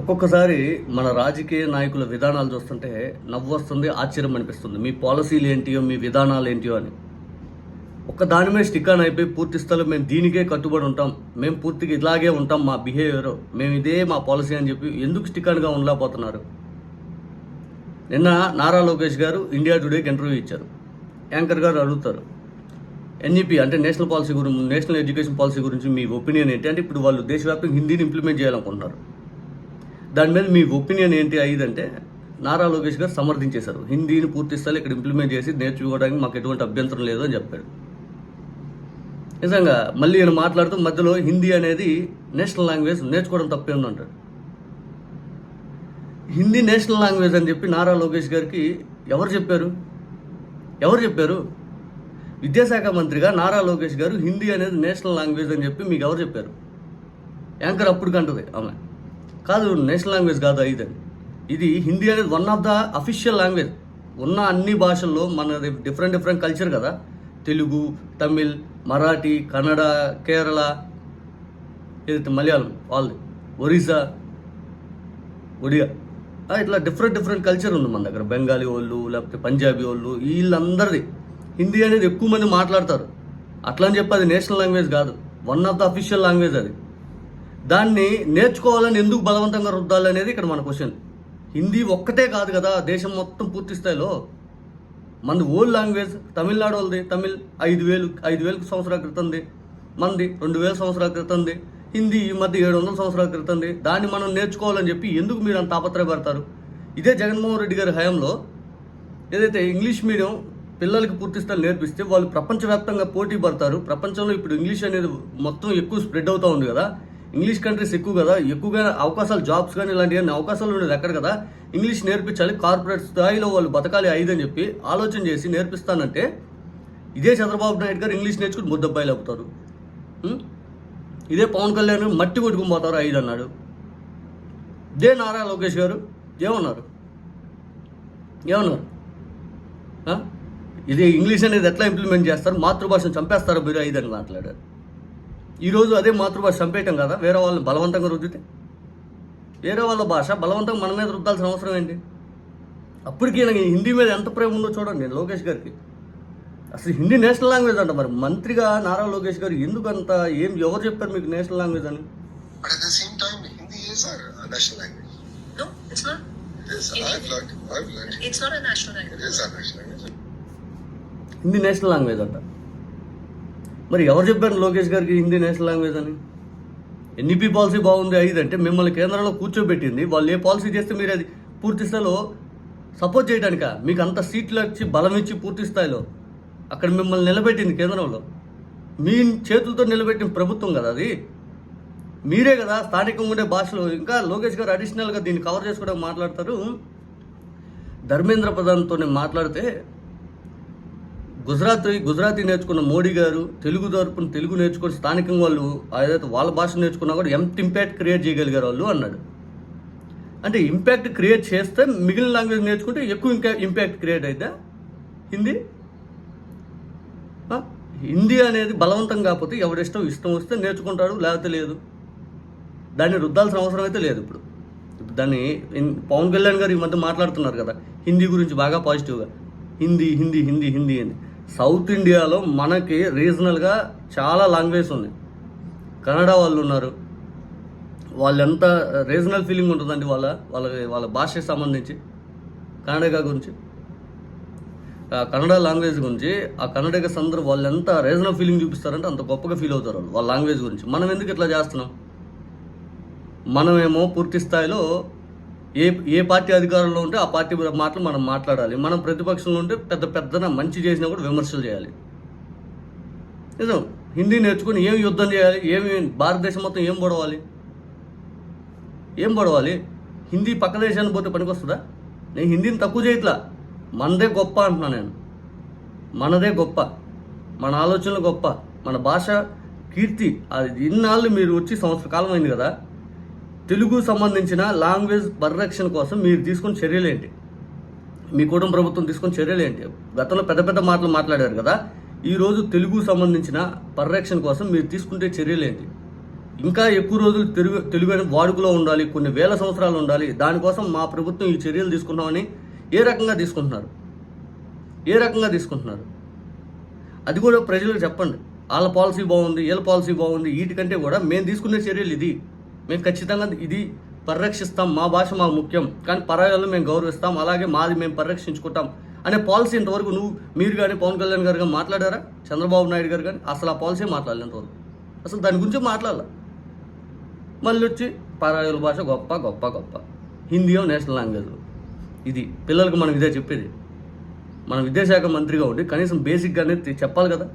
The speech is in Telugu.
ఒక్కొక్కసారి మన రాజకీయ నాయకుల విధానాలు చూస్తుంటే నవ్వు వస్తుంది ఆశ్చర్యం అనిపిస్తుంది. మీ పాలసీలు ఏంటియో మీ విధానాలు ఏంటియో అని. ఒక్క దాని మీద స్టిక్కాన్ అయిపోయి పూర్తి స్థలం మేము దీనికే కట్టుబడి ఉంటాం. మేము పూర్తిగా ఇలాగే ఉంటాం మా బిహేవియర్ మేము ఇదే మా పాలసీ అని చెప్పి ఎందుకు స్టికాన్గా ఉండలేకపోతున్నారు? నిన్న నారా లోకేష్ గారు ఇండియా టుడేకి ఇంటర్వ్యూ ఇచ్చారు. యాంకర్ గారు అడుగుతారు ఎన్ఈపి అంటే నేషనల్ పాలసీ గురించి నేషనల్ ఎడ్యుకేషన్ పాలసీ గురించి మీ ఒపీనియన్ ఏంటి? అంటే ఇప్పుడు వాళ్ళు దేశవ్యాప్తంగా హిందీని ఇంప్లిమెంట్ చేయాలనుకుంటున్నారు. దాని మీద మీ ఒపీనియన్ ఏంటి అయ్యిందంటే నారా లోకేష్ గారు సమర్థించేశారు. హిందీని పూర్తి స్థాయిలో ఇక్కడ ఇంప్లిమెంట్ చేసి నేర్చుకోవడానికి మాకు ఎటువంటి అభ్యంతరం లేదు అని చెప్పాడు. నిజంగా మళ్ళీ ఈయన మాట్లాడుతూ మధ్యలో హిందీ అనేది నేషనల్ లాంగ్వేజ్ నేర్చుకోవడం తప్పే ఉందంటాడు హిందీ నేషనల్ లాంగ్వేజ్ అని చెప్పి నారా లోకేష్ గారికి ఎవరు చెప్పారు? ఎవరు చెప్పారు? విద్యాశాఖ మంత్రిగా నారా లోకేష్ గారు హిందీ అనేది నేషనల్ లాంగ్వేజ్ అని చెప్పి మీకు ఎవరు చెప్పారు? యాంకర్ అప్పుడు కంటది ఆమె. కాదు నేషనల్ లాంగ్వేజ్ కాదు ఇది. ఇది హిందీ అనేది one of the official language ఉన్న అన్ని భాషల్లో మన డిఫరెంట్ డిఫరెంట్ కల్చర్ కదా. తెలుగు తమిళ్ మరాఠీ కన్నడ కేరళ ఏదైతే మలయాళం వాళ్ళు ఒరిస్సా ఒడియా. ఇట్లా డిఫరెంట్ డిఫరెంట్ కల్చర్ ఉంది మన దగ్గర. బెంగాలీ వాళ్ళు లేకపోతే పంజాబీ వాళ్ళు వీళ్ళందరిది. హిందీ అనేది ఎక్కువ మంది మాట్లాడతారు. అట్లా అని చెప్పి అది నేషనల్ లాంగ్వేజ్ కాదు. One of the official language అది. దాన్ని నేర్చుకోవాలని ఎందుకు బలవంతంగా రుద్దాలి అనేది ఇక్కడ మన క్వశ్చన్ హిందీ ఒక్కటే కాదు కదా దేశం మొత్తం పూర్తి స్థాయిలో. మనది ఓల్డ్ లాంగ్వేజ్ తమిళనాడు వాళ్ళది తమిళ్ ఐదు వేలు ఐదు వేలకు సంవత్సరాల క్రితంది. మనది రెండు వేల సంవత్సరాల క్రితంది. హిందీ ఈ మధ్య ఏడు వందల సంవత్సరాల క్రితంది. దాన్ని మనం నేర్చుకోవాలని చెప్పి ఎందుకు మీరు అంత తాపత్రయపడతారు ఇదే జగన్మోహన్ రెడ్డి గారి హయాంలో ఏదైతే ఇంగ్లీష్ మీడియం పిల్లలకి పూర్తి స్థాయి నేర్పిస్తే వాళ్ళు ప్రపంచవ్యాప్తంగా పోటీ పడతారు. ప్రపంచంలో ఇప్పుడు ఇంగ్లీష్ అనేది మొత్తం ఎక్కువ స్ప్రెడ్ అవుతూ ఉంది కదా. ఇంగ్లీష్ కంట్రీస్ ఎక్కువ కదా ఎక్కువగా అవకాశాలు జాబ్స్ కానీ ఇలాంటివన్నీ అవకాశాలు ఉండేది ఎక్కడ కదా ఇంగ్లీష్ నేర్పించాలి కార్పొరేట్ స్థాయిలో వాళ్ళు బతకాలి ఐదని చెప్పి ఆలోచన చేసి నేర్పిస్తానంటే ఇదే చంద్రబాబు నాయుడు గారు ఇంగ్లీష్ నేర్చుకుని ముద్దబ్బాయిలు అవుతారు. ఇదే పవన్ కళ్యాణ్ మట్టి కొట్టుకుని పోతారు ఐదు అన్నాడు. ఇదే నారా లోకేష్ గారు ఏమన్నారు? ఏమన్నారు? ఇది ఇంగ్లీష్ అనేది ఎట్లా ఇంప్లిమెంట్ చేస్తారు? మాతృభాషను చంపేస్తారు మీరు? ఐదు అని మాట్లాడారు. ఈరోజు అదే మాతృభాష చంపేయటం కదా? వేరే వాళ్ళని బలవంతంగా రుద్దితే? వేరే వాళ్ళ భాష బలవంతంగా మన మీద రుద్దాల్సిన అవసరం ఏంటి? అప్పటికి ఈయనకి హిందీ మీద ఎంత ప్రేమ ఉందో చూడండి లోకేష్ గారికి. అసలు హిందీ నేషనల్ లాంగ్వేజ్ అంట మరి. మంత్రిగా నారా లోకేష్ గారు ఎందుకు అంత ఏం ఎవరు చెప్పారు మీకు నేషనల్ లాంగ్వేజ్ అని. హిందీ నేషనల్ లాంగ్వేజ్ అంట. మరి ఎవరు చెప్పారు లోకేష్ గారికి హిందీ నేషనల్ లాంగ్వేజ్ అని? ఎన్ఈపీ పాలసీ బాగుంది ఐదు అంటే మిమ్మల్ని కేంద్రంలో కూర్చోబెట్టింది. వాళ్ళు ఏ పాలసీ చేస్తే మీరు అది పూర్తి స్థాయిలో సపోర్ట్ చేయడానిక? మీకు అంత సీట్లు వచ్చి బలం ఇచ్చి పూర్తి స్థాయిలో. అక్కడ మిమ్మల్ని నిలబెట్టింది కేంద్రంలో. మీ చేతులతో నిలబెట్టిన ప్రభుత్వం కదా అది. మీరే కదా స్థానికంగా ఉండే భాషలో. ఇంకా లోకేష్ గారు అడిషనల్గా దీన్ని కవర్ చేసుకోవడానికి మాట్లాడతారు. ధర్మేంద్ర ప్రధాన్తో నేను మాట్లాడితే గుజరాత్ గుజరాతీ నేర్చుకున్న మోడీ గారు తెలుగు తరపున తెలుగు నేర్చుకుని స్థానికంగా వాళ్ళు ఏదైతే వాళ్ళ భాష నేర్చుకున్నా కూడా ఎంత ఇంపాక్ట్ క్రియేట్ చేయగలిగారు వాళ్ళు అన్నాడు. అంటే ఇంపాక్ట్ క్రియేట్ చేస్తే మిగిలిన లాంగ్వేజ్ నేర్చుకుంటే ఎక్కువ ఇంకా ఇంపాక్ట్ క్రియేట్ అయితే హిందీ? హిందీ అనేది బలవంతం కాకపోతే ఎవరిష్టం ఇష్టం వస్తే నేర్చుకుంటాడు లేకపోతే లేదు. దాన్ని రుద్దాల్సిన అవసరం అయితే లేదు ఇప్పుడు. దాన్ని పవన్ కళ్యాణ్ గారు ఈ మధ్య మాట్లాడుతున్నారు కదా హిందీ గురించి బాగా పాజిటివ్గా హిందీ హిందీ హిందీ హిందీ అని. సౌత్ ఇండియాలో మనకి రీజనల్గా చాలా లాంగ్వేజ్ ఉంది. కన్నడ వాళ్ళు ఉన్నారు. వాళ్ళు ఎంత రీజనల్ ఫీలింగ్ ఉంటుందండి వాళ్ళ వాళ్ళ వాళ్ళ భాషకి సంబంధించి కన్నడగా గురించి. ఆ కన్నడ లాంగ్వేజ్ గురించి ఆ కన్నడగస్ అందరూ వాళ్ళు ఎంత రీజనల్ ఫీలింగ్ చూపిస్తారంటే అంత గొప్పగా ఫీల్ అవుతారు వాళ్ళు వాళ్ళ లాంగ్వేజ్ గురించి. మనం ఎందుకు ఇట్లా చేస్తున్నాం? మనమేమో పూర్తి స్థాయిలో ఏ ఏ పార్టీ అధికారంలో ఉంటే ఆ పార్టీ మాటలు మనం మాట్లాడాలి. మనం ప్రతిపక్షంలో ఉంటే పెద్ద పెద్దన మంచి చేసినా కూడా విమర్శలు చేయాలి. నిజం? హిందీ నేర్చుకుని ఏం యుద్ధం చేయాలి? ఏమి భారతదేశం మొత్తం ఏం పొడవాలి? ఏం పొడవాలి? హిందీ పక్క దేశానికి పోతే పనికొస్తుందా నేను హిందీని తక్కువ చేయట్లా. మనదే గొప్ప అంటున్నా నేను. మనదే గొప్ప. మన ఆలోచనలు గొప్ప. మన భాష కీర్తి. అది ఇన్నాళ్ళు మీరు వచ్చి సంవత్సర కాలం అయింది కదా. తెలుగు సంబంధించిన లాంగ్వేజ్ పరిరక్షణ కోసం మీరు తీసుకున్న చర్యలేంటి మీ కుటుంబ ప్రభుత్వం తీసుకున్న చర్యలేంటి గతంలో పెద్ద పెద్ద మాటలు మాట్లాడారు కదా. ఈరోజు తెలుగు సంబంధించిన పరిరక్షణ కోసం మీరు తీసుకుంటే చర్యలేంటి ఇంకా ఎక్కువ రోజులు తెలుగు తెలుగు వాడుకలో ఉండాలి కొన్ని వేల సంవత్సరాలు ఉండాలి. దానికోసం మా ప్రభుత్వం ఈ చర్యలు తీసుకున్నామని ఏ రకంగా తీసుకుంటున్నారు? ఏ రకంగా తీసుకుంటున్నారు? అది కూడా ప్రజలకు చెప్పండి. వాళ్ళ పాలసీ బాగుంది వీళ్ళ పాలసీ బాగుంది వీటికంటే కూడా మేము తీసుకునే చర్యలు ఇది. మేము ఖచ్చితంగా ఇది పరిరక్షిస్తాం. మా భాష మాకు ముఖ్యం. కానీ పరాయాలను మేము గౌరవిస్తాం. అలాగే మాది మేము పరిరక్షించుకుంటాం అనే పాలసీ ఇంతవరకు నువ్వు మీరు కానీ పవన్ కళ్యాణ్ గారు కానీ మాట్లాడారా? చంద్రబాబు నాయుడు గారు కానీ అసలు ఆ పాలసీ మాట్లాడలేదు ఇంతవరకు. అసలు దాని గురించి మాట్లాడాల. మళ్ళీ వచ్చి పరాయుల భాష గొప్ప గొప్ప గొప్ప. హిందీ నేషనల్ లాంగ్వేజ్ ఇది పిల్లలకు మనం ఇదే చెప్పేది. మన విద్యాశాఖ మంత్రిగా ఉండి కనీసం బేసిక్గానే చెప్పాలి కదా.